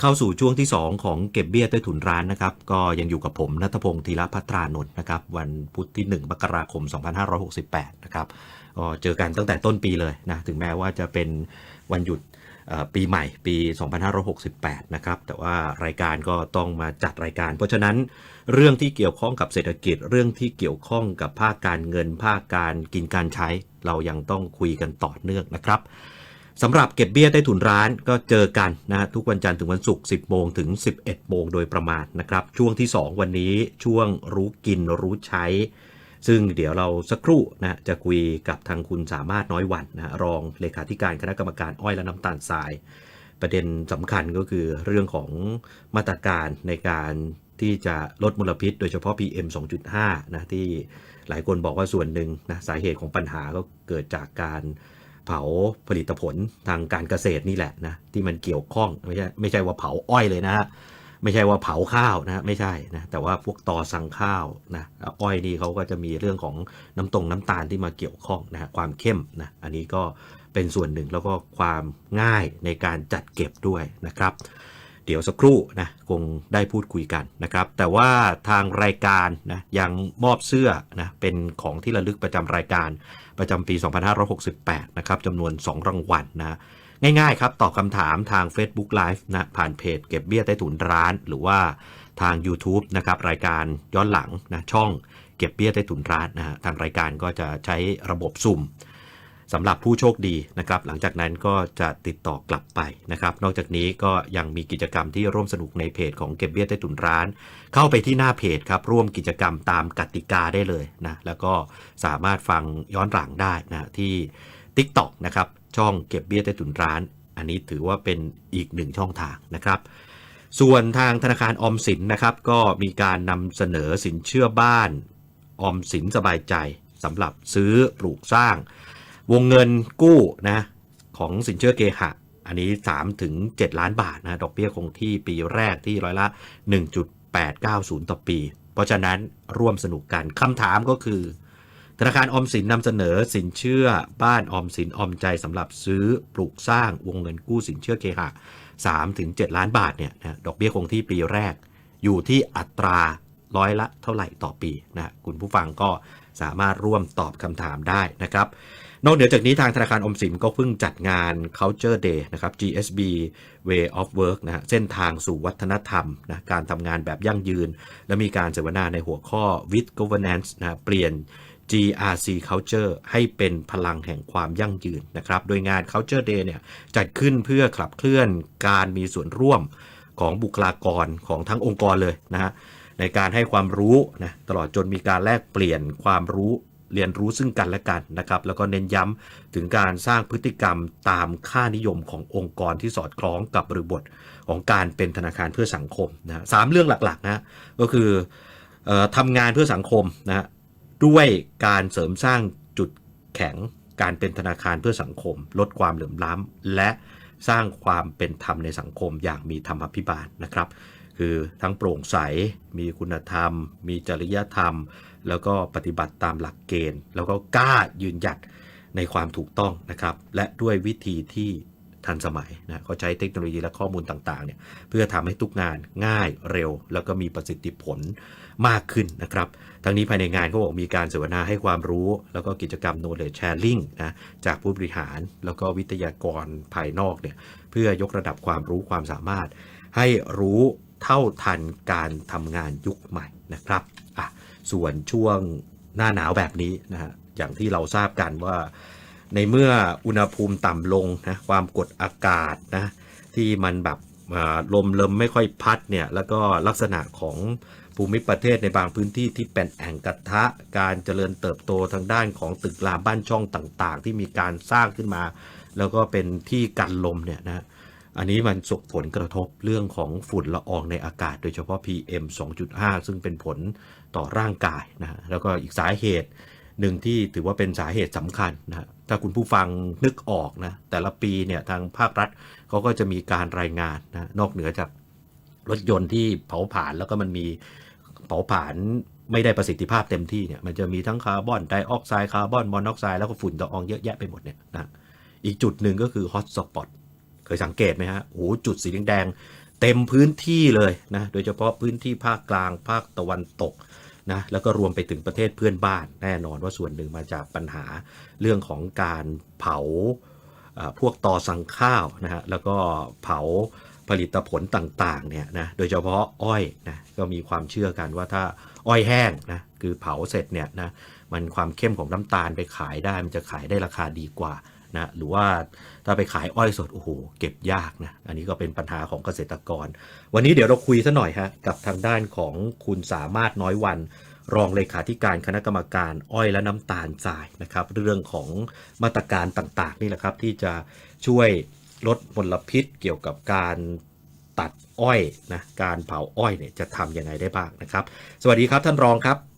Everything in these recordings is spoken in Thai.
เข้าสู่ช่วงที่ 2 ของเก็บเบี้ยใต้ถุนร้านนะครับ ก็ยังอยู่กับผมนัทพงศ์ธีรพัทรานนท์นะครับ วันพุธที่ 1มกราคม 2568 นะครับก็เจอกันตั้งแต่ต้นปีเลยนะ ถึงแม้ว่าจะเป็นวันหยุดปีใหม่ปี 2568 นะครับ แต่ว่ารายการก็ต้องมาจัดรายการ เพราะฉะนั้นเรื่องที่เกี่ยวข้องกับเศรษฐกิจ เรื่องที่เกี่ยวข้องกับภาคการเงินภาคการกินการใช้ เรายังต้องคุยกันต่อเนื่องนะครับ สำหรับเก็บเบี้ยใต้ถุนร้านก็เจอกันนะฮะทุกวันจันทร์ถึงวันศุกร์ 10 โมงถึง 11 โมงโดยประมาณนะครับ ช่วงที่ 2 วันนี้ช่วงรู้กินรู้ใช้ ซึ่งเดี๋ยวเราสักครู่นะจะคุยกับทางคุณสามารถน้อยวันนะรองเลขาธิการคณะกรรมการอ้อยและน้ำตาลทราย ประเด็นสำคัญก็คือเรื่องของมาตรการในการที่จะลดมลพิษ โดยเฉพาะ PM 2.5นะที่หลายคนบอกว่าส่วนหนึ่งนะสาเหตุของปัญหาก็เกิดจากการ เผาผลิตผลทางการเกษตรนี่แหละนะที่มันเกี่ยวข้องไม่ใช่ไม่ใช่ว่าเผาอ้อยเลยนะฮะไม่ใช่ว่าเผาข้าวนะไม่ใช่นะแต่ว่าพวกตอสั่งข้าวนะอ้อยนี่เขาก็จะมีเรื่องของน้ำตรงน้ำตาลที่มาเกี่ยวข้องนะฮะความเข้มนะอันนี้ก็เป็นส่วนหนึ่งแล้วก็ความง่ายในการจัดเก็บด้วยนะครับ ดี๋ยวสักครู่นะคงได้พูดคุยกันนะครับ แต่ว่าทางรายการนะยังมอบเสื้อนะเป็นของที่ระลึกประจำรายการประจำปี 2568 นะครับจำนวน 2 รางวัลนะง่ายๆครับตอบคำถามทาง Facebook Live นะผ่านเพจเก็บเบี้ยใต้ถุนร้าน หรือว่าทาง YouTube นะครับรายการย้อนหลังนะช่องเก็บเบี้ยใต้ถุนร้านนะฮะทางรายการก็จะใช้ระบบสุ่ม สำหรับผู้โชคดีนะครับ หลังจากนั้นก็จะติดต่อกลับไปนะครับ นอกจากนี้ก็ยังมีกิจกรรมที่ร่วมสนุกในเพจของเก็บเบี้ยใต้ถุนร้าน เข้าไปที่หน้าเพจครับ ร่วมกิจกรรมตามกติกาได้เลยนะ แล้วก็สามารถฟังย้อนหลังได้นะที่ TikTok นะครับ ช่องเก็บเบี้ยใต้ถุนร้าน อันนี้ถือว่าเป็นอีกหนึ่งช่องทางนะครับส่วนทางธนาคารออมสินนะครับ ก็มีการนำเสนอสินเชื่อบ้านออมสินสบายใจสำหรับซื้อปลูกสร้าง วงเงินกู้นะของสินเชื่อเกหะ อันนี้ 3 ถึง 7 ล้านบาทนะดอกเบี้ยคงที่ปีแรกที่ร้อยละ 1.890 ต่อปี เพราะฉะนั้นร่วมสนุกกันคำถามก็คือ ธนาคารออมสินนำเสนอสินเชื่อบ้านออมสินออมใจสำหรับซื้อปลูกสร้างวงเงินกู้สินเชื่อเคหะ 3 ถึง 7 ล้านบาทเนี่ยนะดอกเบี้ยคงที่ปีแรก อยู่ที่อัตราร้อยละเท่าไหร่ต่อปีนะคุณผู้ฟังก็สามารถร่วมตอบคำถามได้นะครับ นอกเหนือจากนี้ทางธนาคารอมสินก็เพิ่งจัดงาน Culture Day นะครับ GSB Way of Work นะฮะเส้นทางสู่วัฒนธรรมนะการทำงานแบบยั่งยืน และมีการเสวนาในหัวข้อ with governance นะเปลี่ยน GRC Culture ให้เป็นพลังแห่งความยั่งยืนนะครับ โดยงาน Culture Day เนี่ยจัดขึ้นเพื่อขับเคลื่อนการมีส่วนร่วมของบุคลากรของทั้งองค์กรเลยนะฮะในการให้ความรู้นะตลอดจนมีการแลกเปลี่ยนความรู้ เรียนรู้ซึ่งกันและกันนะครับแล้วก็เน้นย้ำถึงการสร้างพฤติกรรมตามค่านิยมขององค์กรที่สอดคล้องกับบริบทของการเป็นธนาคารเพื่อสังคมนะสามเรื่องหลักๆนะก็คืออทำงานเพื่อสังคมนะฮะด้วยการเสริมสร้างจุดแข็งการเป็นธนาคารเพื่อสังคม ลดความเหลื่อมล้ำและสร้างความเป็นธรรมในสังคมอย่างมีธรรมพิบาลนะครับ คือทั้งโปร่งใส มีคุณธรรม มีจริยธรรม แล้วก็ปฏิบัติตามหลักเกณฑ์ แล้วก็กล้ายืนหยัดในความถูกต้องนะครับ และด้วยวิธีที่ทันสมัยนะเขาใช้เทคโนโลยีและข้อมูลต่างๆเนี่ยเพื่อทำให้ทุกงานง่ายเร็ว แล้วก็มีประสิทธิผลมากขึ้นนะครับ ทั้งนี้ภายในงานก็บอกมีการเสวนาให้ความรู้ แล้วก็กิจกรรม knowledge sharing นะจากผู้บริหารแล้วก็วิทยากรภายนอกเนี่ยเพื่อยกระดับความรู้ความสามารถ ให้รู้เท่าทันการทำงานยุคใหม่นะครับอะ ส่วนช่วงหน้าหนาวแบบนี้นะฮะอย่างที่เราทราบกันว่า ในเมื่ออุณหภูมิต่ำลงนะความกดอากาศนะที่มันแบบลมเริมไม่ค่อยพัดเนี่ยแล้วก็ลักษณะของภูมิประเทศในบางพื้นที่ที่เป็นแอ่งกระทะ การเจริญเติบโตทางด้านของตึกรามบ้านช่องต่างๆ ที่มีการสร้างขึ้นมา แล้วก็เป็นที่กันลมเนี่ยนะอันนี้มันส่งผลกระทบเรื่องของฝุ่นละอองในอากาศ โดยเฉพาะ PM 2.5 ซึ่งเป็นผล ต่อร่างกายนะแล้วก็อีกสาเหตุหนึ่งที่ถือว่าเป็นสาเหตุสำคัญนะถ้าคุณผู้ฟังนึกออกนะแต่ละปีเนี่ยทางภาครัฐเขาก็จะมีการรายงานนะนอกเหนือจากรถยนต์ที่เผาผลาญแล้วก็มันมีเผาผลาญไม่ได้ประสิทธิภาพเต็มที่เนี่ยมันจะมีทั้งคาร์บอนไดออกไซด์คาร์บอนมอนอกไซด์แล้วก็ฝุ่นละอองเยอะแยะไปหมดเนี่ยนะอีกจุดหนึ่งก็คือฮอตสปอตเคยสังเกตไหมฮะโอ้จุดสีแดง เต็มพื้นที่เลยนะโดยเฉพาะพื้นที่ภาคกลางภาคตะวันตกนะแล้วก็รวมไปถึงประเทศเพื่อนบ้าน แน่นอนว่าส่วนหนึ่งมาจากปัญหาเรื่องของการเผาพวกตอสังข้าวนะฮะแล้วก็เผาผลิตผลต่างๆเนี่ยนะโดยเฉพาะอ้อยนะก็มีความเชื่อกันว่าถ้าอ้อยแห้งนะคือเผาเสร็จเนี่ยนะมันความเข้มของน้ำตาลไปขายได้มันจะขายได้ราคาดีกว่า นะหรือว่าถ้าไปขายอ้อยสดโอ้โหเก็บยากนะอันนี้ก็เป็นปัญหาของเกษตรกร วันนี้เดี๋ยวเราคุยซะหน่อยฮะกับทางด้านของคุณสามารถน้อยวันรองเลขาธิการคณะกรรมการอ้อยและน้ำตาลทรายนะครับ เรื่องของมาตรการต่างๆ นี่แหละครับ ที่จะช่วยลดมลพิษเกี่ยวกับการตัดอ้อยนะการเผาอ้อยเนี่ยจะทำยังไงได้บ้างนะครับ สวัสดีครับท่านรองครับ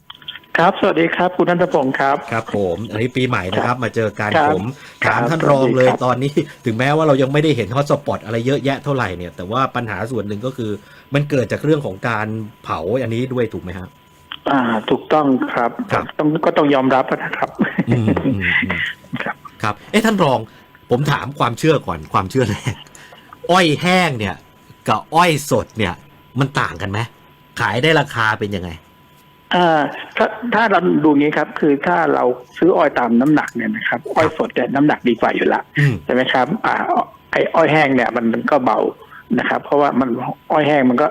ครับ สวัสดีครับ คุณนันทพงศ์ครับ ครับผมอันนี้ปีใหม่นะครับ มาเจอกันครับผมครับถามท่านรองเลยสวัสดีครับตอนนี้ถึงแม้ว่าเรายังไม่ได้เห็นฮอตสปอตอะไรเยอะแยะเท่าไหร่เนี่ย แต่ว่าปัญหาส่วนหนึ่งก็คือ มันเกิดจากเรื่องของการเผาอันนี้ด้วยถูกไหมครับอ่า ถูกต้องครับครับต้องก็ต้องยอมรับนะครับอืมอืมอืมครับ ครับ เอ๊ะท่านรอง ผมถามความเชื่อก่อนความเชื่อแรกอ้อยแห้งเนี่ย กับอ้อยสดเนี่ย มันต่างกันไหมขายได้ราคาเป็นยังไงอ่า ถ้าถ้าเราดูงี้ครับ คือถ้าเราซื้ออ้อยตามน้ำหนักเนี่ยนะครับอ้อยสดเนี่ยน้ำหนักดีกว่าอยู่ละอืมใช่ไหมครับ อ่าไอ้อ้อยแห้งเนี่ยมันมันก็เบานะครับ เพราะว่ามันอ้อยแห้งมันก็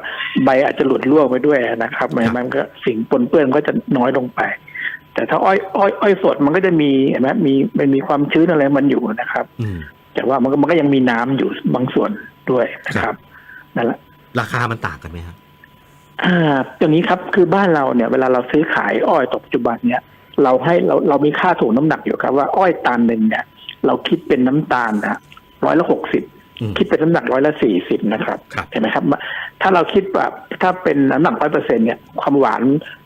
ใบอาจจะหลุดร่วงไปด้วยนะครับมันมันก็สิ่งปนเปื้อนก็จะน้อยลงไป แต่ถ้าอ้อยอ้อยอ้อยสดมันก็จะมีเห็นไหมมีมันมีความชื้นอะไรมันอยู่นะครับอืมแต่ว่ามันก็มันก็ยังมีน้ำอยู่บางส่วนด้วยนะครับนั่นแหละราคามันต่างกันไหมครับ อ่าอย่างนี้ครับคือบ้านเราเนี่ยเวลาเราซื้อขายอ้อยตกปัจจุบันเนี่ย เราให้เราเรามีค่าถูกน้ำหนักอยู่ครับว่าอ้อยตันหนึ่งเนี่ย เราคิดเป็นน้ำตาลนะร้อยละหกสิบอืมคิดเป็นน้ำหนักร้อยละสี่สิบนะครับครับเห็นไหมครับ ถ้าเราคิดแบบถ้าเป็นน้ำหนักร้อยเปอร์เซ็นเนี่ยความหวาน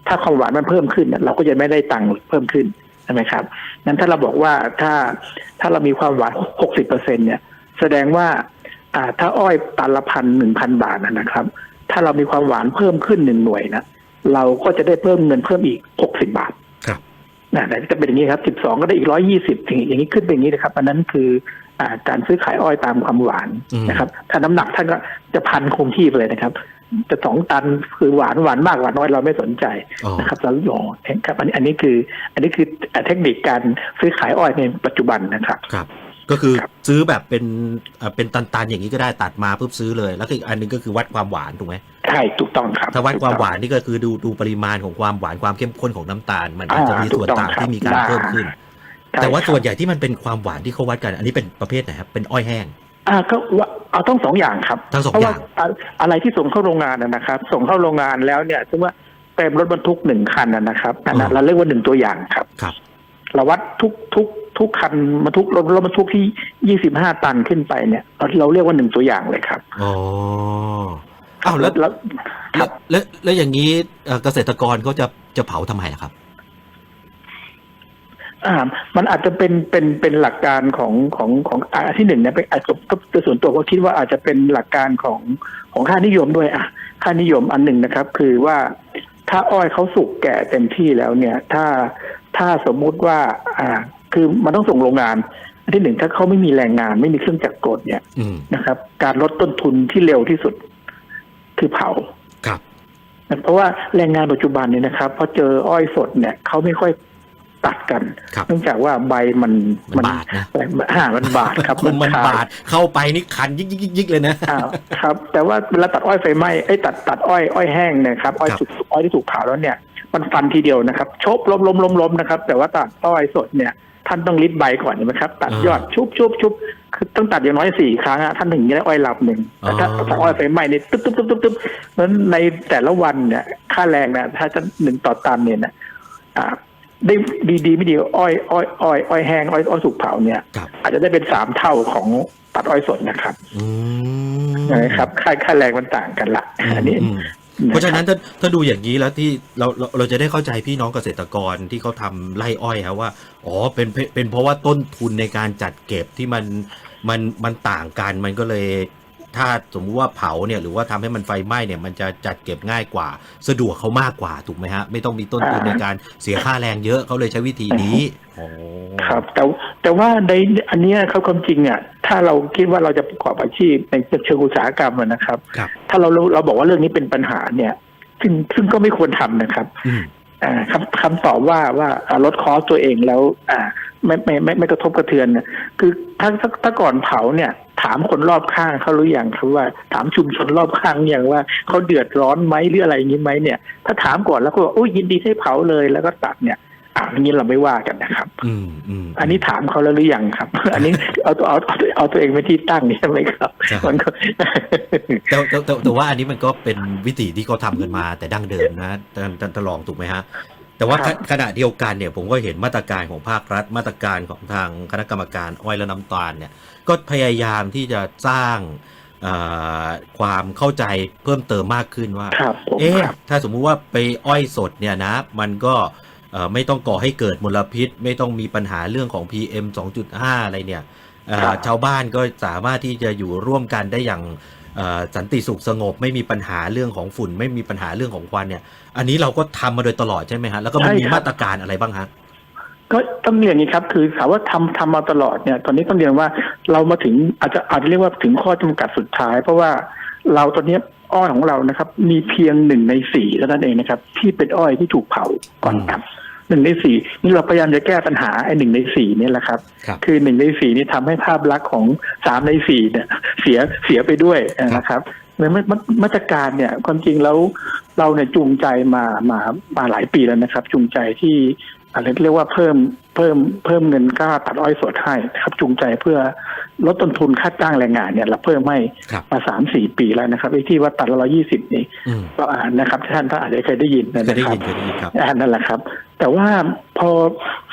ถ้าความหวานมันเพิ่มขึ้นเนี่ยเราก็จะไม่ได้ตังค์เพิ่มขึ้นใช่ไหมครับนั้นถ้าเราบอกว่าถ้าถ้าเรามีความหวานหกสิบเปอร์เซ็นเนี่ย แสดงว่า อ่าถ้าอ้อยตันละพันหนึ่งพันบาทนะนะครับ ถ้าเรามีความหวานเพิ่มขึ้นหนึ่งหน่วยนะเราก็จะได้เพิ่มเงินเพิ่มอีกหกสิบาทครับนะแต่จะเป็นอย่างนี้ครับสิบสองก็ได้อีกร้อยี่สิบอย่างนี้ขึ้นเป็นอย่างนี้นะครับอันนั้นคืออ่าการซื้อขายอ้อยตามความหวานอืมนะครับ ถ้าน้ำหนักท่านก็จะพันคงที่ไปเลยนะครับ จะสองตันคือหวานหวานมากหวานน้อยเราไม่สนใจอ๋อนะครับเราโยครับอันนี้อันนี้คือ อันนี้คือเทคนิคการซื้อขายอ้อยในปัจจุบันนะครับครับ ก็คือครับซื้อแบบเป็นเอ่อเป็นตันๆอย่างนี้ก็ได้ตัดมาปุ๊บซื้อเลย แล้วก็อีกอันหนึงก็คือวัดความหวานถูกไหมใช่ถูกต้องครับถ้าวัดถูกความต้องหวานนี่ก็คือดูดูปริมาณของความหวานความเข้มข้นของน้ำตาล มันอาจจะอ่ามีส่วนถูกต้องต่างครับที่มีการได้เพิ่มขึ้นใช่แต่ว่าครับส่วนใหญ่ที่มันเป็นความหวานที่เขาวัดกัน อันนี้เป็นประเภทไหนครับเป็นอ้อยแห้งอ่าก็ว่าเอาต้องสองอย่างครับทั้งสองเพราะอว่าย่างอะอะไรที่ส่งเข้าโรงงานนะนะครับ ส่งเข้าโรงงานแล้วเนี่ยซึ่งว่าเต็มรถบรรทุกหนึ่งคันนะนะครับอันนั้นเราเรียกว่าหนึ่งตัวอย่างครับครับเราวัดทุกทุก ทุกคันบรรทุกรถรถบรรทุกที่ยี่สิบห้าตันขึ้นไปเนี่ยเราเราเรียกว่าหนึ่งตัวอย่างเลยครับอ๋ออ้าวแล้วแล้วคแล้รัวบแล้วแล้วอย่างนี้เอ่อเกษตรกรเขาจะจะเผาทำไมล่ะครับอ่ามันอาจจะเป็นเป็นเป็นหลักการของของของอ่าที่หนึ่งเนี่ยเป็นอาจจะก็โดยส่วนตัวก็คิดว่าอาจจะเป็นหลักการของของค่านิยมด้วยอะค่านิยมอันหนึ่งนะครับ คือว่าถ้าอ้อยเขาสุกแก่เต็มที่แล้วเนี่ย ถ้าถ้าสมมุติว่า อ่าคือมันต้องส่งโรงงานอันที่หนึ่งถ้าเขาไม่มีแรงงานไม่มีเครื่องจักรกลเนี่ยอืมนะครับ การลดต้นทุนที่เร็วที่สุดคือเผา ครับ เพราะว่าแรงงานปัจจุบันเนี่ยนะครับพอเจออ้อยสดเนี่ยเขาไม่ค่อยตัดกัน ครับเนื่องจากว่าใบมันมันบาดนะ อ่ามันบาดครับมันมันคบาดเข้าไปนี่คันยิกยิกยิกยิกเลยนะ อ่าครับ แต่ว่าเวลาตัดอ้อยไฟไหม้ไอ้ยตัดตัดอ้อยอ้อยแห้งเนะครับอ้อยครับ สุกอ้อยที่ถูกเผาแล้วเนี่ย มันฟันทีเดียวนะครับ ชบล้มล้มล้มล้มนะครับ แต่ว่าตัดอ้อยสดเนี่ย ท่านต้องริดใบก่อนใช่ไหมครับ ตัดยอดชุบชุบชุบคือต้องตัดอย่างน้อยสี่ครั้งอะท่านถึงจะได้อ้อยลำหนึ่งแต่ถ้าถ้าอ้อยไฟไหม้เนี่ยตึ๊บตึ๊บตึ๊บตึ๊บตึ๊บเพราะฉะนั้นในแต่ละวันเนี่ย ค่าแรงเนี่ยถ้าจะหนึ่งต่อตันเนี่ยนะอ่าได้ดีดีไม่ดีอ้อยอ้อยอ้อยอ้อยแห้งอ้อยอ้อยสุกเผาเนี่ยครับอาจจะได้เป็นสามเท่าของตัดอ้อยสดนะครับอืมนะครับค่าค่าแรงมันต่างกันละอันนี้อืม เพราะฉะนั้นถ้าถ้าดูอย่างนี้แล้วที่เราเราเราจะได้เข้าใจพี่น้องเกษตรกรที่เขาทำไร่อ้อยครับว่าอ๋อเป็นเป็นเป็นเพราะว่าต้นทุนในการจัดเก็บที่มันมันมันต่างกันมันก็เลย ถ้าสมมุติว่าเผาเนี่ยหรือว่าทำให้มันไฟไหม้เนี่ยมันจะจัดเก็บง่ายกว่า สะดวกเขามากกว่าถูกไหมฮะ ไม่ต้องมีต้นทุนอ่าในการเสียค่าแรงเยอะเขาเลยใช้วิธีนี้โอ้ครับ แต่แต่ว่าในอันเนี้ยเขาความจริงอะถ้าเราคิดว่าเราจะประกอบอาชีพในเชิงอุตสาหกรรมอะนะครับครับ ถ้าเรารู้เราบอกว่าเรื่องนี้เป็นปัญหาเนี่ย ซึ่งซึ่งก็ไม่ควรทำนะครับอืมอ่าคำคำตอบว่าว่าอ่าลดคอสตัวเองแล้ว อ่า ไม่ไม่ไม่ไม่กระทบกระเทือนเนี่ยคือถ้าถ้าถ้าก่อนเผาเนี่ย ถามคนรอบข้างเขาหรือยังครับว่า ถามชุมชนรอบข้างอย่างว่าเขาเดือดร้อนไหมหรืออะไรอย่างนี้ไหมเนี่ย ถ้าถามก่อนแล้วก็บอกโอ้ยยินดีให้เผาเลยแล้วก็ตัดเนี่ยอ่าอย่างนี้เราไม่ว่ากันนะครับอืมอืมอันนี้ถามเขาแล้วหรือยังครับ อันนี้เอาตัวเอาเอาเอาตัวเองเป็นที่ตั้งใช่ไหมครับใช่มันก็แต่แต่แต่แต่ว่าอันนี้มันก็เป็นวิธีที่เขาทำกันมาแต่ดั้งเดิมนะท่านท่านท่านรองถูกไหมฮะ แต่ว่าครับขณะเดียวกันเนี่ยผมก็เห็นมาตรการของภาครัฐมาตรการของทางคณะกรรมการอ้อยและน้ำตาลเนี่ย ก็พยายามที่จะสร้างเอ่อความเข้าใจเพิ่มเติมมากขึ้นว่าครับผมเอ๊ะครับถ้าสมมุติว่าไปอ้อยสดเนี่ยนะ มันก็เอ่อไม่ต้องก่อให้เกิดมลพิษ ไม่ต้องมีปัญหาเรื่องของ PM 2.5 อะไรเนี่ยเอ่อครับชาวบ้านก็สามารถที่จะอยู่ร่วมกันได้อย่างเอ่อสันติสุขสงบ ไม่มีปัญหาเรื่องของฝุ่น ไม่มีปัญหาเรื่องของควันเนี่ย อันนี้เราก็ทำมาโดยตลอดใช่ไหมฮะ แล้วก็มันใช่มีครับมาตรการอะไรบ้างฮะก็ต้องเรียนอย่างนี้ครับ คือถามว่าทำทำมาตลอดเนี่ย ตอนนี้ต้องเรียนว่า เรามาถึงอาจจะอาจจะเรียกว่าถึงข้อจำกัดสุดท้าย เพราะว่าเราตอนนี้อ้อยของเรานะครับ มีเพียงหนึ่งในสี่เท่านั้นเองนะครับ ที่เป็นอ้อยที่ถูกเผาก่อนตัดหนึ่งในสี่นี่เราพยายามจะแก้ปัญหาไอ้หนึ่งในสี่นี่แหละครับครับคือหนึ่งในสี่นี่ทำให้ภาพลักษณ์ของสามในสี่เนี่ยเสียเสียไปด้วยนะครับในมามามาตรการเนี่ยความจริงแล้วเราเนี่ยจูงใจมามามาหลายปีแล้วนะครับ จูงใจที่ อะไรเรียกว่าเพิ่มเพิ่มเพิ่มเงินกล้าตัดอ้อยสดให้นะครับ จูงใจเพื่อลดต้นทุนค่าจ้างแรงงานเนี่ยเราเพิ่มให้ครับมาสามสี่ปีแล้วนะครับไอ้ที่ว่าตัดละร้อยี่สิบนี่อืมก็อ่านนะครับท่านท่านอาจจะเคยได้ยินนะเคยได้ครัยิบนเคยได้ยินครับอ่านั่นแหละครับ แต่ว่าพอ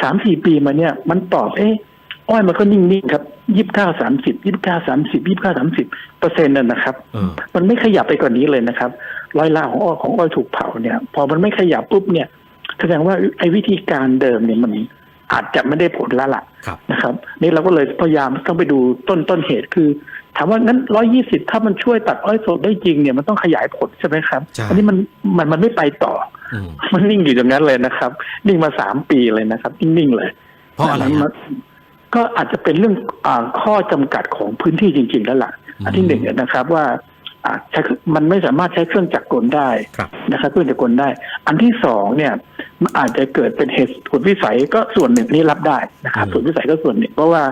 สามสี่ปีมาเนี่ยมันตอบเอ๊ะอ้อยมันก็นิ่งๆครับยี่สิบเก้าสามสิบยี่สิบเก้าสามสิบยี่สิบเก้าสามสิบเปอร์เซ็นต์นั่นนะครับเออมันไม่ขยับไปกว่านี้เลยนะครับร้อยละของอ้อยของอ้อยถูกเผาเนี่ย พอมันไม่ขยับปุ๊บเนี่ย แสดงว่าไอ้วิธีการเดิมเนี่ยมันอาจจะไม่ได้ผลและล่ะครับนะครับ นี่เราก็เลยพยายามต้องไปดูต้นต้นเหตุคือ ถามว่างั้นร้อยี่สิบถ้ามันช่วยตัดอ้อยสดได้จริงเนี่ยมันต้องขยายผลใช่ไหมครับใช่อันี้มันมันมันไม่ไปต่ออืมมันนิ่งอยู่ตรงนั้นเลยนะครับ นิ่งมาสามปีเลยนะครับนิ่งๆเลย เพราะอะไรมันฮะก็อาจจะเป็นเรื่องอาข้อจำกัดของพื้นที่จริง ๆ แล้วล่ะอืมอันที่หนึ่งเนี่ยนะครับว่าอ่าใช้มันไม่สามารถใช้เครื่องจักรกลได้ครับนะครับเครื่องจักรกลได้ อันที่สองเนี่ย มันอาจจะเกิดเป็นเหตุผลวิสัยก็ส่วนหนึ่งนี่รับได้นะครับอืมส่วนวิสัยก็ส่วนหนึ่งเพราะว่า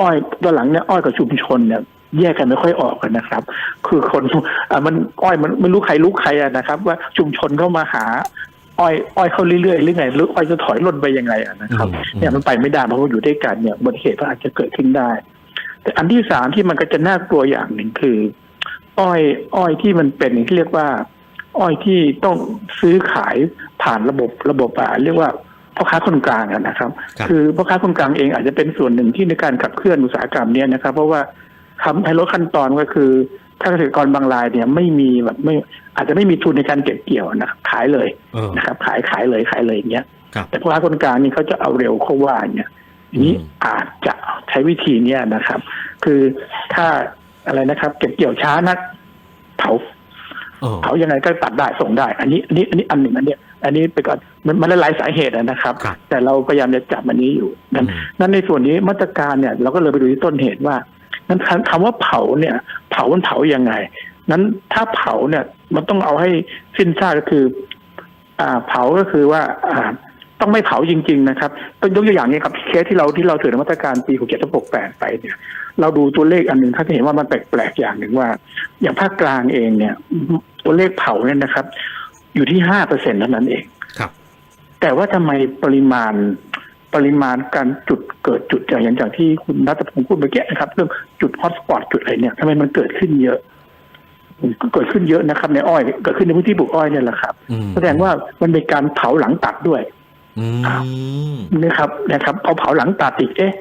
อ้อยตอนหลังเนี่ยอ้อยกับชุมชนเนี่ยแยกกันไม่ค่อยออกกันนะครับ คือคนอ่ามันอ้อยมันไม่รู้ใครรู้ใครอะนะครับ ว่าชุมชนเข้ามาหา อ้อย อ้อยเข้าเรื่อยๆหรือไงหรืออ้อยจะถอยล่นไปยังไงอะนะครับอืมเนี่ยมันไปไม่ได้เพราะว่าอยู่ด้วยกันเนี่ยอุบัติเหตุมันอาจจะเกิดขึ้นได้ แต่อันที่สามที่มันก็จะน่ากลัวอย่างหนึ่งคือ อ้อย อ้อยที่มันเป็นที่เรียกว่า อ้อยที่ต้องซื้อขายผ่านระบบระบบอ่าเรียกว่าพ่อค้าคนกลางอะนะครับครับ คือพ่อค้าคนกลางเองอาจจะเป็นส่วนหนึ่งที่ในการขับเคลื่อนอุตสาหกรรมเนี้ยนะครับ เพราะว่าทำให้ลดขั้นตอนก็คือถ้าเกษตรกรบางรายเนี่ยไม่มีแบบไม่อาจจะไม่มีทุนในการเก็บเกี่ยวนะครับขายเลยเออนะครับ ขายขายเลยขายเลยอย่างเงี้ยครับแต่พ่อค้าคนกลางนี่เขาจะเอาเร็วเขาว่าเนี่ยอย่างนี้อืมอาจจะใช้วิธีเนี้ยนะครับ คือถ้าอะไรนะครับ เก็บเกี่ยวช้านักเผา เออเผายังไงก็ตัดได้ส่งได้ อันนี้อันนี้อันนี้อันหนึ่งอันเนี้ยอันนี้ไปก่อนมันมันหลายสาเหตุอะนะครับครับ แต่เราพยายามจะจับอันนี้อยู่นั้นอืมนั้นในส่วนนี้มาตรการเนี่ย เราก็เลยไปดูที่ต้นเหตุว่านั้นคำคำว่าเผาเนี่ย เผามันเผายังไง นั้นถ้าเผาเนี่ยมันต้องเอาให้สิ้นซากก็คือ อ่าเผาก็คือว่าอ่า ต้องไม่เผาจริง ๆ นะครับต้องยกตัวอย่างนี้ครับเคสที่เราที่เราถือมาตรการปีหกเจ็ดหกแปดไปเนี่ย เราดูตัวเลขอันหนึ่งถ้าจะเห็นว่ามันแปลกๆอย่างหนึ่งว่า อย่างภาคกลางเองเนี่ย ตัวเลขเผาเนี่ยนะครับ อยู่ที่ห้าเปอร์เซ็นต์เท่านั้นเองครับ แต่ว่าทำไมปริมาณปริมาณการจุดเกิดจุดอย่างอย่างที่คุณนัทพงศ์พูดเมื่อกี้นะครับ เรื่องจุดฮอตสปอตจุดอะไรเนี่ยทำไมมันเกิดขึ้นเยอะก็เกิดขึ้นเยอะนะครับในอ้อยเกิดขึ้นในพื้นที่ปลูกอ้อยเนี่ยแหละครับอืมแสดงว่ามันเป็นการเผาหลังตัดด้วย อืมนะครับนะครับพอเผาหลังตัดอีกเอ๊ะ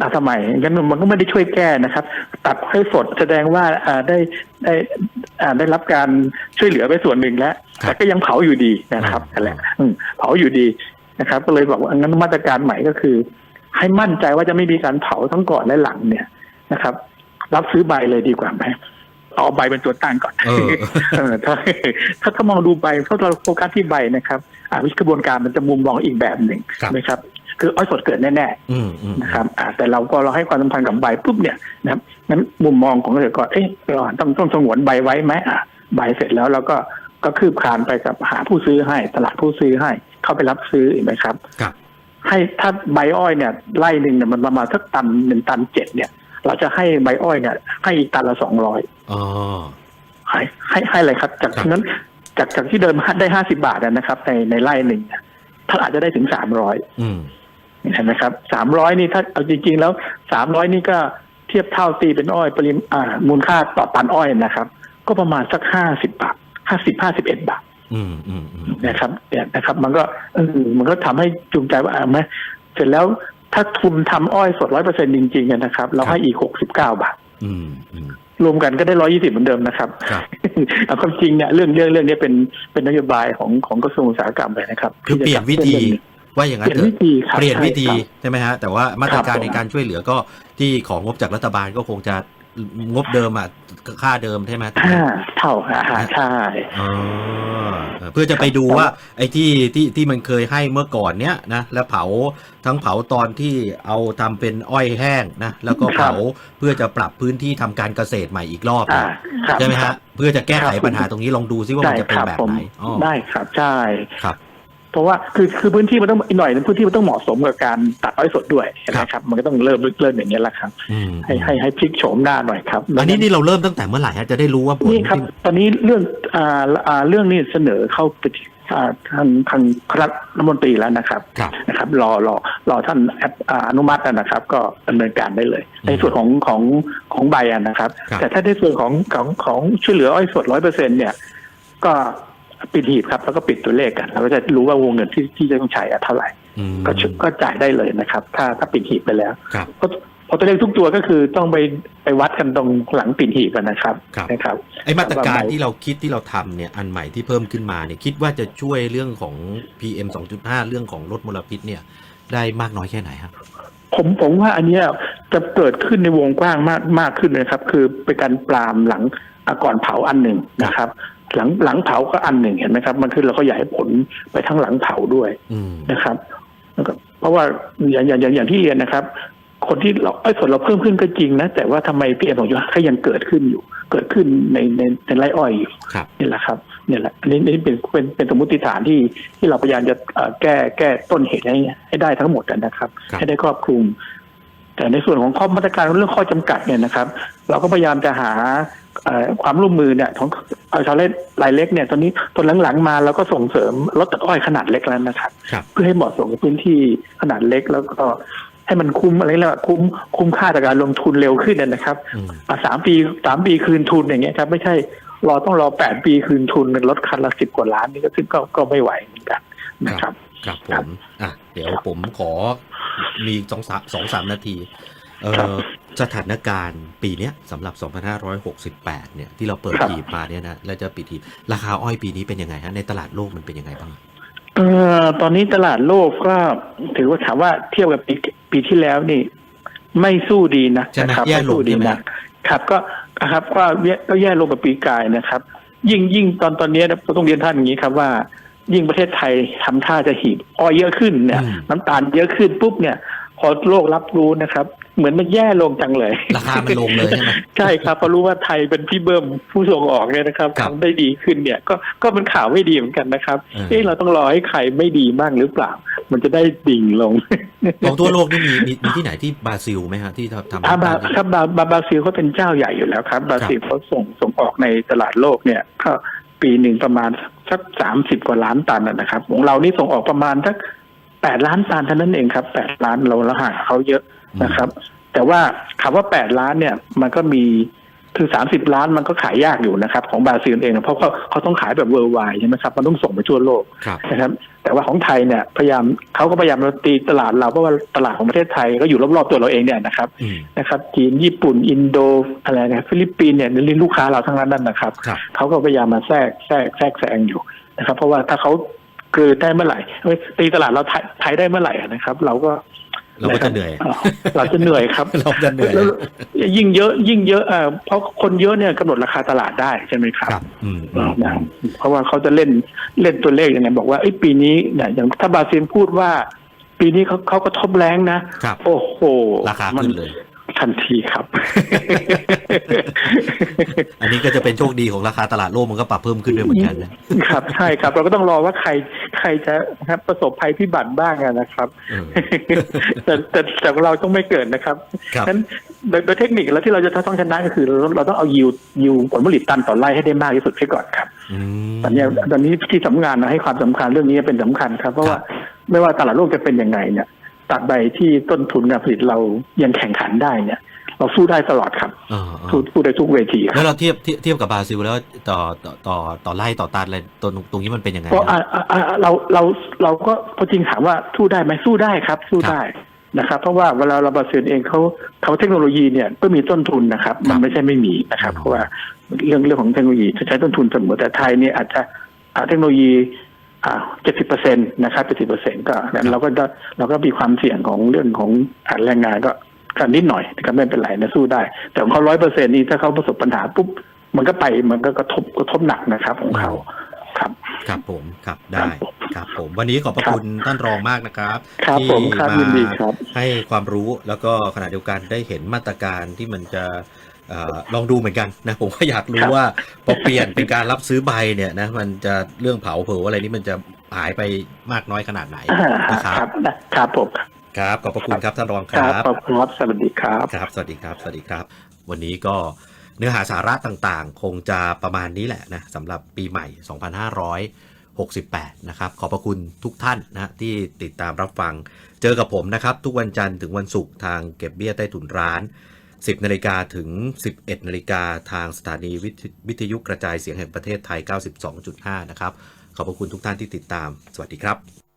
อะทำไมงั้นมันก็ไม่ได้ช่วยแก้นะครับ ตัดให้สดแสดงว่าอ่าได้ได้อ่าได้รับการช่วยเหลือไปส่วนหนึ่งแล้วครับแต่ก็ยังเผาอยู่ดีนะครับอ่านั่นแหละอืมเผาอยู่ดีนะครับ ก็เลยบอกว่างั้นมาตรการใหม่ก็คือ ให้มั่นใจว่าจะไม่มีการเผาทั้งก่อนและหลังเนี่ยนะครับ รับซื้อใบเลยดีกว่าไหม เอาใบเป็นตัวตั้งก่อนเออเออถ้าถ้าถ้ามองดูใบถ้าเราโฟกัสที่ใบนะครับอ่าวิธีกระบวนการมันจะมุมมองอีกแบบหนึ่งครับนะครับ คืออ้อยสดเกิดแน่อืมอืมๆนะครับอ่าแต่เราก็เราให้ความสำคัญกับใบปุ๊บเนี่ยนะครับนั้นมุมมองของเกษตรกรเอ๊ะเราต้องต้องสงวนใบไว้ไหมอะใบเสร็จแล้วเราก็ก็คืบคลานไปกับหาผู้ซื้อให้ ตลาดผู้ซื้อให้ เข้าไปรับซื้อเห็นไหมครับครับ ให้ถ้าใบอ้อยเนี่ยไร่หนึ่งเนี่ยมันประมาณสักตันหนึ่งตันเจ็ดเนี่ย เราจะให้ใบอ้อยเนี่ยให้อีกตันละสองร้อย อ๋อ ให้ให้ให้อะไรครับ จากครับ นั้นจากจากที่เดิมได้ห้าสิบาทอะนะครับ ในในไร่หนึ่งเนี่ยถ้านอาจจะได้ถึงสามร้อยอืม เห็นไหมครับสามร้อยนี่ถ้าเอาจริง ๆ แล้วสามร้อยนี่ก็เทียบเท่าตีเป็นอ้อยปริมอ่ามูลค่าต่อตันอ้อยนะครับ ก็ประมาณสักห้าสิบบาทห้าสิบห้าสิบเอ็ดบาท อืมอืมอืม นะครับเนี่ยนะครับ มันก็เออมันก็ทำให้จูงใจว่าอ่าไหมเสร็จแล้วถ้าทุนทำอ้อยสดร้อยเปอร์เซ็นจริงๆอะนะครับ เราให้อีกหกสิบเก้าบาท อืมอืม รวมกันก็ได้ร้อยี่สิบเหมือนเดิมนะครับครับเอาความจริงเนี่ยเรื่องเรื่องเรื่องนี้เป็นเป็นนโยบายของของกระทรวงอุตสาหกรรมเลยนะครับคือเปลี่ยนวิธีว่าอย่างเปนั้นลี่ยนเถวิอะธีครับเปลี่ยนวิธีใช่ครับใช่ไหมฮะแต่ว่ามาตรการครับผมในการช่วยเหลือก็ที่ของงบจากรัฐบาลก็คงจะงบเดิมอะ ค่าเดิมใช่ไหมห้าเท่าอาหารใช่อ๋อเออเพื่อจะไปดูว่า ไอ้ที่ที่ที่มันเคยให้เมื่อก่อนเนี้ยนะแล้วเผาทั้งเผาตอนที่เอาทำเป็นอ้อยแห้งนะแล้วก็เผาเพื่อจะปรับพื้นที่ทำการเกษตรใหม่อีกรอบอ่านะครับใช่ไหมครัฮะบเพื่อจะแก้ไขครับปัญหาตรงนี้ลองดูซิว่ามันจะเป็นครัแบบผมไหนอ๋อได้ครับใช่ค รับเพราะว่าคือคือพื้นที่มันต้องอีกหน่อยนึงพื้นที่มันต้องเหมาะสมกับการตัดอ้อยสดด้วยนะครับ มันก็ต้องเริ่มเริ่มอย่างนี้ยแหละครับอืมให้ให้ให้พลิกโฉมหน้าหน่อยครับอันนี้นี่เราเริ่มตั้งแต่เมื่อไหร่ฮะจะได้รู้ว่าผลนี่ครับที่ตอนนี้เรื่องอ่าอ่าเรื่องนี้เสนอเข้าไปที่อ่าทางทางคณะรัฐมนตรีแล้วนะครับครับนะครับ รอรอรอท่านแอปอ่าอนุมัตินะครับ ก็ดำเนินการได้เลยอืมในส่วนของของของใบอะนะครับครับ แต่ถ้าในส่วนของของของช่วยเหลืออ้อยสดร้อยเปอร์เซ็นเนี่ยก็ ปิดหีบครับ แล้วก็ปิดตัวเลขกันเราก็จะรู้ว่าวงเงินที่ที่จะต้องใช้อะเท่าไหร่อืมก็ชุก็จ่ายได้เลยนะครับ ถ้าถ้าปิดหีบไปแล้วครับเพราะเพราะตัวเลขทุกตัวก็คือต้องไปไปวัดกันตรงหลังปิดหีบกันนะครับครับนะครับไอ้มาตรการว่าใบที่เราคิดที่เราทำเนี่ยอันใหม่ที่เพิ่มขึ้นมาเนี่ยคิดว่าจะช่วยเรื่องของ PM 2.5 เรื่องของลดมลพิษเนี่ยได้มากน้อยแค่ไหนครับผมผมว่าอันเนี้ยจะเกิดขึ้นในวงกว้างมากมากขึ้นนะครับ คือเป็นการปรามหลังอะก่อนเผาอันหนึ่งนะครับ หลังหลังเผาก็อันหนึ่งเห็นไหมครับ มันคือเราก็อยากให้ผลไปทั้งหลังเผาด้วยอืมนะครับแล้วก็เพราะว่าอย่างอย่างอย่างอย่างที่เรียนนะครับ คนที่เราไอ้ส่วนเราเพิ่มขึ้นก็จริงนะ แต่ว่าทำไมพีเอ็มสองจุดห้าก็ยังเกิดขึ้นอยู่ เกิดขึ้นในในในไร่อ้อยอยู่ครับนี่แหละครับเนี่ยแหละอันนี้นี่เป็นเป็นเป็นสมมติฐานที่ที่เราพยายามจะเอ่อแก้แก้ต้นเหตุให้ให้ได้ทั้งหมดนะครับครับให้ได้ครอบคลุม แต่ในส่วนของข้อมาตรการเรื่องข้อจำกัดเนี่ยนะครับ เราก็พยายามจะหาเอ่อความร่วมมือเนี่ยของเอาชาวเล็กรายเล็กเนี่ยตอนนี้ตอนหลังๆมาเราก็ส่งเสริมรถตัดอ้อยขนาดเล็กแล้วนะครับครับเพื่อให้เหมาะสมกับพื้นที่ขนาดเล็กแล้วก็ให้มันคุ้มอะไรแล้วาคุ้มคุ้มค่าจากการลงทุนเร็วขึ้นนะครับอืมอะสามปีสามปีคืนทุนอย่างเงี้ยครับ ไม่ใช่รอต้องรอแปดปีคืนทุนรถคันละสิบกว่าล้านนี่ก็ซึ่งก็ก็ไม่ไหวเหมือนกันนะครับ ครับผครับมอะ เดี๋ยวครับผมขอมีสองสามสองสามนาที เอ่ครับอสถานการณ์ปีเนี้ยสำหรับ 2568 เนี่ย ที่เราเปิดครับหีบมาเนี่ยนะแล้วจะปิดหีบราคาอ้อยปีนี้เป็นยังไงฮะในตลาดโลกมันเป็นยังไงบ้างเอ่อตอนนี้ตลาดโลกก็ถือว่าถามว่าเทียบกับปีปีที่แล้วนี่ ไม่สู้ดีนะใช่ไหมนะครับแย่ไม่ลงสู้ดีใช่ไหมนะครับก็ครับก็แย่ก็แย่ลงกับปีกายนะครับ ยิ่งยิ่งตอนตอนนี้นะต้องเรียนท่านอย่างนี้ครับว่า ยิ่งประเทศไทยทำท่าจะหีบอ้อยเยอะขึ้นเนี่ยอืมน้ำตาลเยอะขึ้นปุ๊บเนี่ย พอโลกรับรู้นะครับ เหมือนมันแย่ลงจังเลยราคามันลงเลยใช่ไหมใช่ครับเพราะรู้ว่าไทยเป็นพี่เบิ้มผู้ส่งออกเนี่ยนะครับครับทำได้ดีขึ้นเนี่ย ก็ก็เป็นข่าวไม่ดีเหมือนกันนะครับเออเอ๊ะเราต้องรอให้ใครไม่ดีบ้างหรือเปล่า มันจะได้ดิ่งลงของทั่วโลกนี่มีมีมีที่ไหนที่บราซิลไหมฮะที่ทำทำอ่าบาทำครับบาบาบราซิลเขาเป็นเจ้าใหญ่อยู่แล้วครับบราซิลเขาส่งส่งออกในตลาดโลกเนี่ยก็ ปีหนึ่งประมาณสักสามสิบกว่าล้านตันนะนะครับ ของเรานี่ส่งออกประมาณสักแปดล้านตันเท่านั้นเองครับแปดล้านเราละห่างเขาเยอะนะครับ แต่ว่าคำว่าแปดล้านเนี่ย มันก็มี คือสามสิบล้านมันก็ขายยากอยู่นะครับ ของบราซิลเอง เพราะเขาเขาต้องขายแบบเวอร์ไวใช่ไหมครับ มันต้องส่งไปทั่วโลกครับนะครับ แต่ว่าของไทยเนี่ยพยายามเขาก็พยายามมาตีตลาดเราเพราะว่าตลาดของประเทศไทยก็อยู่รอบๆตัวเราเองเนี่ยนะครับอืมนะครับจีนญี่ปุ่น อินโดอะไรนะฟิลิปปินส์เนี่ยนี่ลูกค้าเราทั้งนั้นนั่นนะครับครับเขาก็พยายามมาแทรกแทรกแทรกแซงอยู่นะครับ เพราะว่าถ้าเขากลืนได้เมื่อไหร่เอ้ยตีตลาดเราไทยไทยได้เมื่อไหร่อะนะครับ เราก็ เราก็จะเหนื่อยาเราจะเหนื่อยครับเราจะเหนื่อยแล้วยิ่งเยอะยิ่งเยอะเอ่อเพราะคนเยอะเนี่ยกำหนดราคาตลาดได้ใช่ไหมครับครับอืมอืมนะเพราะว่าเขาจะเล่นเล่นตัวเลขอย่างไงบอกว่าไอ้ยปีนี้เนี่ยอย่างถ้าบราซิลพูดว่า ปีนี้เขาเขาก็ทบแรงนะครับโอ้โหราคามัขึ้นเลยทันทีครับ อันนี้ก็จะเป็นโชคดีของราคาตลาดโลกมันก็ปรับเพิ่มขึ้นด้วยเหมือนกันนะครับ ใช่ครับ เราก็ต้องรอว่าใคร ใครจะครับประสบภัยพิบัติบ้างอะนะครับเออแต่แต่แต่เราต้องไม่เกิดนะครับครับนั้นโดยโดยเทคนิคแล้วที่เราจะต้องชนะก็คือ เราเราต้องเอายิวยิวผลผลิตตันต่อไร่ให้ได้มากที่สุดให้ก่อนครับอืมตอนนี้ตอนนี้ที่สำงานนะให้ความสำคัญเรื่องนี้เป็นสำคัญครับ เพราะว่าครับไม่ว่าตลาดโลกจะเป็นยังไงเนี่ยตราบใดที่ต้นทุนการผลิตเรายังแข่งขันได้เนี่ย เราสู้ได้ตลอดครับเออเออสู้สู้ได้ทุกเวทีคแล้รับวเราเทียบเทียบเทียบกับบราซิลแล้วต่อต่อต่อต่อไล่ต่อตันอะไรตรงตรงนี้มันเป็นยังไงเพราะนะอ่าอ่าอ่าเราเราเราก็พอจริงถามว่าสู้ได้ไหมสู้ได้ครับ สู้ได้นะครับ เพราะว่าเวลาเราบราซิลเองเขาเขาเทคโนโลยีเนี่ยก็มีต้นทุนนะครับ มันไม่ใช่ไม่มีนะครับ เพราะว่าเรื่องเรื่องของเทคโนโลยีจะใช้ต้นทุนเสมอแต่ไทยเนี่ยอาจจะอ่าเทคโนโลยีอ่าเจ็ดสิบเปอร์เซ็นตนะครับเจ็ดสิบเปอร์เซ็นก็นั้นเราก็จะเราก็มีความเสี่ยงของเรื่องของอ่าแรงงานก็ กันนิดหน่อยนะครับไม่เป็นไรนะสู้ได้ แต่ของเขาร้อยเปอร์เซ็นนี่ถ้าเขาประสบปัญหาปุ๊บมันก็ไปมันก็กระทบกระทบหนักนะครับ ของเขาครับครับผมครับได้ครับ ผมวันนี้ขอบพระครับคุณท่านรองมากนะครับครับที่ผมครับยินดีครับให้ความรู้แล้วก็ขณะเดียวกันได้เห็นมาตรการที่มันจะเอ่อลองดูเหมือนกันนะผมก็อยากรู้ครับว่าพอเปลี่ยนเป็นการรับซื้อใบเนี่ยนะมันจะเรื่องเผาเผลออะไรนี่มันจะหายไปมากน้อยขนาดไหนอ่านะครับครับครับผม ครับ ขอบพระคุณครับท่านรองคครัรับบขอบคุณครับสวัสดีครับครับ สวัสดีครับ สวัสดีครับ วันนี้ก็เนื้อหาสาระต่างๆ คงจะประมาณนี้แหละนะสำหรับปีใหม่ 2568 นะครับ ขอบพระคุณทุกท่านนะที่ติดตามรับฟัง เจอกับผมนะครับ ทุกวันจันทร์ถึงวันศุกร์ทางเก็บเบี้ยใต้ถุนร้าน 10 นาฬิกาถึง 11 นาฬิกาทางสถานีวิทวิทยุกระจายเสียงแห่งประเทศไทย 92.5 นะครับ ขอบพระคุณทุกท่านที่ติดตาม สวัสดีครับ